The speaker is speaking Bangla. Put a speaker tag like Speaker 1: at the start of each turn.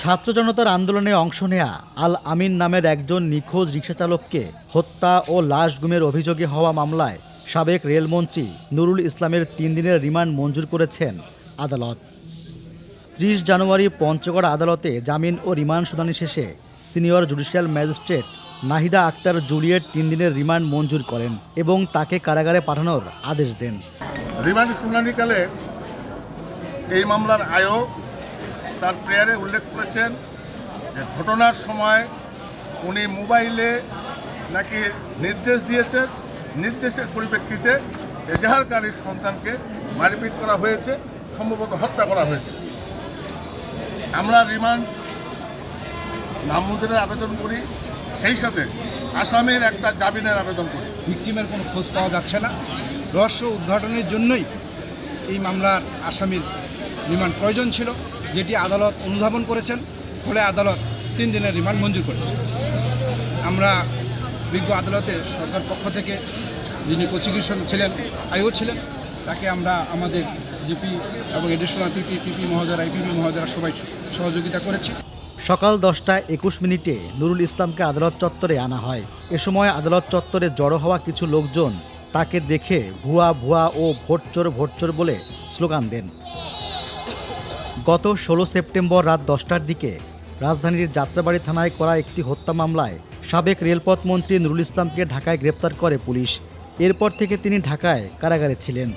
Speaker 1: ছাত্র জনতার আন্দোলনে অংশ নেয়া আল আমিন নামের একজন নিখোঁজ রিক্সাচালককে হত্যা ও লাশ গুমের অভিযোগে হওয়া মামলায় সাবেক রেলমন্ত্রী নুরুল ইসলামের তিন দিনের রিমান্ড মঞ্জুর করেছেন আদালত ত্রিশ জানুয়ারি পঞ্চগড় আদালতে জামিন ও রিমান্ড শুনানি শেষে senior judicial magistrate Nahida Akter Juliet তিন দিনের রিমান্ড মঞ্জুর করেন এবং তাকে কারাগারে পাঠানোর আদেশ দেন
Speaker 2: রিমান্ড শুনানিকালে এই মামলার আয়ো তার প্রেয়ারে উল্লেখ করেছেন যে ঘটনার সময় উনি মোবাইলে নাকি নির্দেশ দিয়েছেন নির্দেশের পরিপ্রেক্ষিতে এজাহারকারীর সন্তানকে মারপিট করা হয়েছে সম্ভবত হত্যা করা হয়েছে আমরা রিমান্ড নামুদ্রের আবেদন করি সেই সাথে আসামের একটা জামিনের আবেদন করি
Speaker 3: ভিক্টিমের কোনো খোঁজ পাওয়া যাচ্ছে না রহস্য উদ্ঘাটনের জন্যই এই মামলার আসামির রিমান্ড প্রয়োজন ছিল যেটি আদালত অনুধাবন করেছেন ফলে আদালত তিন দিনের রিমান্ড মঞ্জুর করেছে আমরা বিজ্ঞ আদালতে সরকার পক্ষ থেকে যিনি প্রসিকিউশন ছিলেন আইও ছিলেন তাকে আমরা আমাদের জিপি এবং এডিশনাল পিপি পিপি মহাজারা আইপিপি মহাজারা সবাই সহযোগিতা করেছি
Speaker 1: সকাল দশটায় একুশ মিনিটে নুরুল ইসলামকে আদালত চত্বরে আনা হয় এ সময় আদালত চত্বরে জড়ো হওয়া কিছু লোকজন তাকে দেখে ভুয়া ভুয়া ও ভোটচোর ভোটচোর বলে স্লোগান দেন গত ষোলো সেপ্টেম্বর রাত দশটার দিকে রাজধানীর যাত্রাবাড়ি থানায় করা একটি হত্যা মামলায় সাবেক রেলপথ মন্ত্রী নুরুল ইসলামকে ঢাকায় গ্রেপ্তার করে পুলিশ এরপর থেকে তিনি ঢাকায় কারাগারে ছিলেন